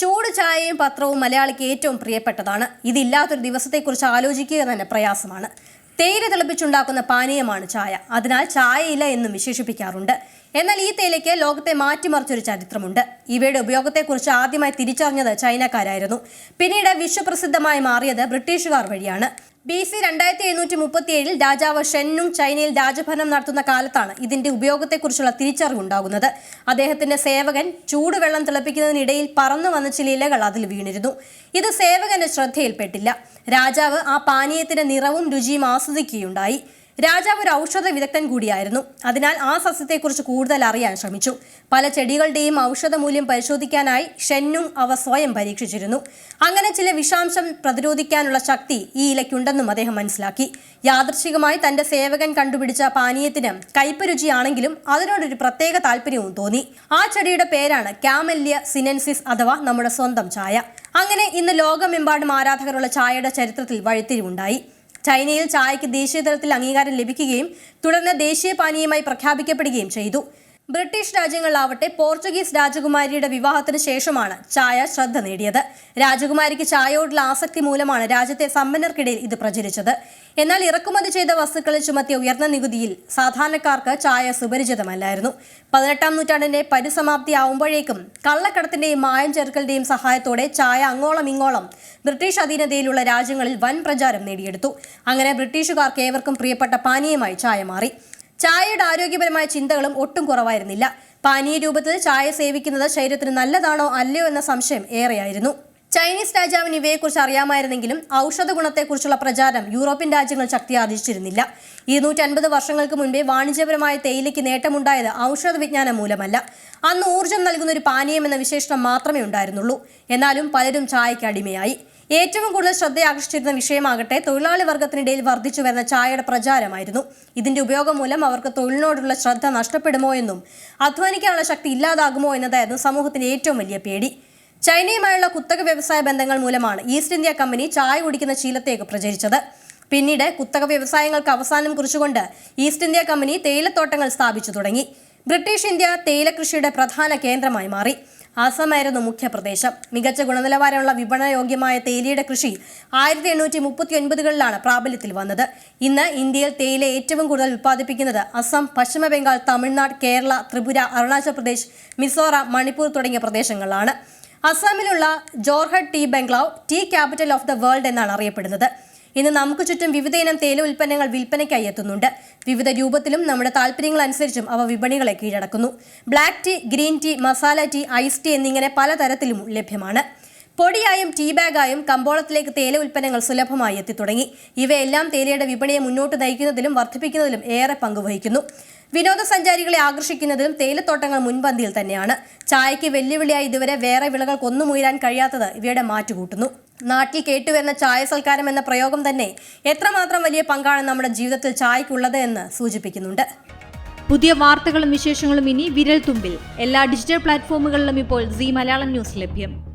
ചൂട് ചായയും പത്രവും മലയാളിക്ക് ഏറ്റവും പ്രിയപ്പെട്ടതാണ്. ഇതില്ലാത്തൊരു ദിവസത്തെക്കുറിച്ച് ആലോചിക്കുക തന്നെ പ്രയാസമാണ്. തേയില തിളപ്പിച്ചുണ്ടാക്കുന്ന പാനീയമാണ് ചായ. അതിനാൽ ചായയില്ല എന്നും വിശേഷിപ്പിക്കാറുണ്ട്. എന്നാൽ ഈ തേയിലയ്ക്ക് ലോകത്തെ മാറ്റിമറിച്ചൊരു ചരിത്രമുണ്ട്. ഇവയുടെ ഉപയോഗത്തെക്കുറിച്ച് ആദ്യമായി തിരിച്ചറിഞ്ഞത് ചൈനക്കാരായിരുന്നു. പിന്നീട് വിശ്വപ്രസിദ്ധമായി മാറിയത് ബ്രിട്ടീഷുകാർ വഴിയാണ്. ബി സി രണ്ടായിരത്തി എഴുന്നൂറ്റി മുപ്പത്തി ഏഴിൽ രാജാവ് ഷെന്നും ചൈനയിൽ രാജഭരണം നടത്തുന്ന കാലത്താണ് ഇതിന്റെ ഉപയോഗത്തെക്കുറിച്ചുള്ള തിരിച്ചറിവുണ്ടാകുന്നത്. അദ്ദേഹത്തിന്റെ സേവകൻ ചൂടുവെള്ളം തിളപ്പിക്കുന്നതിനിടയിൽ പറന്നു വന്ന ചില ഇലകൾ അതിൽ വീണിരുന്നു. ഇത് സേവകന്റെ ശ്രദ്ധയിൽപ്പെട്ടില്ല. രാജാവ് ആ പാനീയത്തിന്റെ നിറവും രുചിയും ആസ്വദിക്കുകയുണ്ടായി. രാജാവ് ഒരു ഔഷധ വിദഗ്ധൻ കൂടിയായിരുന്നു. അതിനാൽ ആ സസ്യത്തെക്കുറിച്ച് കൂടുതൽ അറിയാൻ ശ്രമിച്ചു. പല ചെടികളുടെയും ഔഷധ മൂല്യം പരിശോധിക്കാനായി ഷെന്നും അവ സ്വയം പരീക്ഷിച്ചിരുന്നു. അങ്ങനെ ചില വിഷാംശം പ്രതിരോധിക്കാനുള്ള ശക്തി ഈ ഇലയ്ക്കുണ്ടെന്നും അദ്ദേഹം മനസ്സിലാക്കി. യാദൃശികമായി തന്റെ സേവകൻ കണ്ടുപിടിച്ച പാനീയത്തിന് കയ്പ് രുചിയാണെങ്കിലും അതിനോടൊരു പ്രത്യേക താല്പര്യവും തോന്നി. ആ ചെടിയുടെ പേരാണ് കാമല്യ സിനൻസിസ് അഥവാ നമ്മുടെ സ്വന്തം ചായ. അങ്ങനെ ഇന്ന് ലോകമെമ്പാടും ആരാധകരുള്ള ചായയുടെ ചരിത്രത്തിൽ വഴിത്തിരിവുണ്ടായി. ചൈനയിൽ ചായയ്ക്ക് ദേശീയ തലത്തിൽ അംഗീകാരം ലഭിക്കുകയും തുടർന്ന് ദേശീയ പാനീയമായി പ്രഖ്യാപിക്കപ്പെടുകയും ചെയ്തു. ബ്രിട്ടീഷ് രാജ്യങ്ങളിലാവട്ടെ പോർച്ചുഗീസ് രാജകുമാരിയുടെ വിവാഹത്തിന് ശേഷമാണ് ചായ ശ്രദ്ധ നേടിയത്. രാജകുമാരിക്ക് ചായയോടുള്ള ആസക്തി മൂലമാണ് രാജ്യത്തെ സമ്പന്നർക്കിടയിൽ ഇത് പ്രചരിച്ചത്. എന്നാൽ ഇറക്കുമതി ചെയ്ത വസ്തുക്കളിൽ ചുമത്തിയ ഉയർന്ന നികുതിയിൽ സാധാരണക്കാർക്ക് ചായ സുപരിചിതമല്ലായിരുന്നു. പതിനെട്ടാം നൂറ്റാണ്ടിന്റെ പരിസമാപ്തി ആവുമ്പോഴേക്കും കള്ളക്കടത്തിന്റെയും മായം ചേർക്കലിന്റെയും സഹായത്തോടെ ചായ അങ്ങോളം ഇങ്ങോളം ബ്രിട്ടീഷ് അധീനതയിലുള്ള രാജ്യങ്ങളിൽ വൻ പ്രചാരം നേടിയെടുത്തു. അങ്ങനെ ബ്രിട്ടീഷുകാർക്ക് ഏവർക്കും പ്രിയപ്പെട്ട പാനീയമായി ചായ മാറി. ചായയുടെ ആരോഗ്യപരമായ ചിന്തകളും ഒട്ടും കുറവായിരുന്നില്ല. പാനീയ രൂപത്തിൽ ചായ സേവിക്കുന്നത് ശരീരത്തിന് നല്ലതാണോ അല്ലയോ എന്ന സംശയം ഏറെയായിരുന്നു. ചൈനീസ് രാജാവിന് ഇവയെക്കുറിച്ച് അറിയാമായിരുന്നെങ്കിലും ഔഷധ ഗുണത്തെക്കുറിച്ചുള്ള പ്രചാരം യൂറോപ്യൻ രാജ്യങ്ങൾ ശക്തിയാർജിച്ചിരുന്നില്ല ഇരുന്നൂറ്റി അൻപത് വർഷങ്ങൾക്ക് മുൻപേ വാണിജ്യപരമായ തേയിലയ്ക്ക് നേട്ടമുണ്ടായത് ഔഷധ വിജ്ഞാനം മൂലമല്ല. അന്ന് ഊർജം നൽകുന്ന ഒരു പാനീയം എന്ന വിശേഷണം മാത്രമേ ഉണ്ടായിരുന്നുള്ളൂ. എന്നാലും പലരും ചായയ്ക്ക് അടിമയായി. ഏറ്റവും കൂടുതൽ ശ്രദ്ധയാകർഷിച്ചിരുന്ന വിഷയമാകട്ടെ തൊഴിലാളി വർഗത്തിനിടയിൽ വർദ്ധിച്ചു വരുന്ന ചായയുടെ പ്രചാരമായിരുന്നു. ഇതിന്റെ ഉപയോഗം മൂലം അവർക്ക് തൊഴിലിനോടുള്ള ശ്രദ്ധ നഷ്ടപ്പെടുമോ എന്നും അധ്വാനിക്കാനുള്ള ശക്തി ഇല്ലാതാകുമോ എന്നതായിരുന്നു സമൂഹത്തിന്റെ ഏറ്റവും വലിയ പേടി. ചൈനയുമായുള്ള കുത്തക വ്യവസായ ബന്ധങ്ങൾ മൂലമാണ് ഈസ്റ്റ് ഇന്ത്യ കമ്പനി ചായ കുടിക്കുന്ന ശീലത്തേക്ക് പ്രചരിച്ചത്. പിന്നീട് കുത്തക വ്യവസായങ്ങൾക്ക് അവസാനം കുറിച്ചുകൊണ്ട് ഈസ്റ്റ് ഇന്ത്യ കമ്പനി തേയിലത്തോട്ടങ്ങൾ സ്ഥാപിച്ചു തുടങ്ങി. ബ്രിട്ടീഷ് ഇന്ത്യ തേയില കൃഷിയുടെ പ്രധാന കേന്ദ്രമായി മാറി. അസമായിരുന്നു മുഖ്യ പ്രദേശം മികച്ച ഗുണനിലവാരമുള്ള വിപണനയോഗ്യമായ തേയിലയുടെ കൃഷി ആയിരത്തി എണ്ണൂറ്റി മുപ്പത്തി ഒൻപതുകളിലാണ് പ്രാബല്യത്തിൽ വന്നത്. ഇന്ന് ഇന്ത്യയിൽ തേയില ഏറ്റവും കൂടുതൽ ഉത്പാദിപ്പിക്കുന്നത് അസം പശ്ചിമ ബംഗാൾ തമിഴ്നാട് കേരള ത്രിപുര അരുണാചൽ പ്രദേശ് മിസോറാം മണിപ്പൂർ തുടങ്ങിയ പ്രദേശങ്ങളിലാണ്. അസാമിലുള്ള Jorhat tea bungalow tea capital of the world എന്നാണ് അറിയപ്പെടുന്നത്. ഇന്ന് നമുക്ക് ചുറ്റും വിവിധയിനം തേയില ഉൽപ്പന്നങ്ങൾ വിൽപ്പനയ്ക്കായി എത്തുന്നുണ്ട്. വിവിധ രൂപത്തിലും നമ്മുടെ താല്പര്യങ്ങൾ അനുസരിച്ചും അവ വിപണികളെ കീഴടക്കുന്നു. Black tea green tea masala tea ice tea എന്നിങ്ങനെ പലതരത്തിലും ലഭ്യമാണ്. പൊടിയായും ടീ ബാഗായും കമ്പോളത്തിലേക്ക് തേയില ഉൽപ്പന്നങ്ങൾ സുലഭമായി എത്തിത്തുടങ്ങി. ഇവയെല്ലാം തേയിലയുടെ വിപണിയെ മുന്നോട്ട് നയിക്കുന്നതിലും വർദ്ധിപ്പിക്കുന്നതിലും ഏറെ പങ്കുവഹിക്കുന്നു. വിനോദസഞ്ചാരികളെ ആകർഷിക്കുന്നതിലും തേയിലത്തോട്ടങ്ങൾ മുൻപന്തിയിൽ തന്നെയാണ്. ചായയ്ക്ക് വെല്ലുവിളിയായി ഇതുവരെ വേറെ വിളകൾക്കൊന്നും ഉയരാൻ കഴിയാത്തത് ഇവയുടെ മാറ്റുകൂട്ടുന്നു. നാട്ടിൽ കേട്ടുവരുന്ന ചായ സൽക്കാരം എന്ന പ്രയോഗം തന്നെ എത്രമാത്രം വലിയ പങ്കാണ് നമ്മുടെ ജീവിതത്തിൽ ചായക്കുള്ളത് എന്ന് സൂചിപ്പിക്കുന്നുണ്ട്. പുതിയ വാർത്തകളും വിശേഷങ്ങളും ഇനി വിരൽ തുമ്പിൽ എല്ലാ ഡിജിറ്റൽ പ്ലാറ്റ്ഫോമുകളിലും ഇപ്പോൾ സി മലയാളം ന്യൂസ് ലഭ്യം.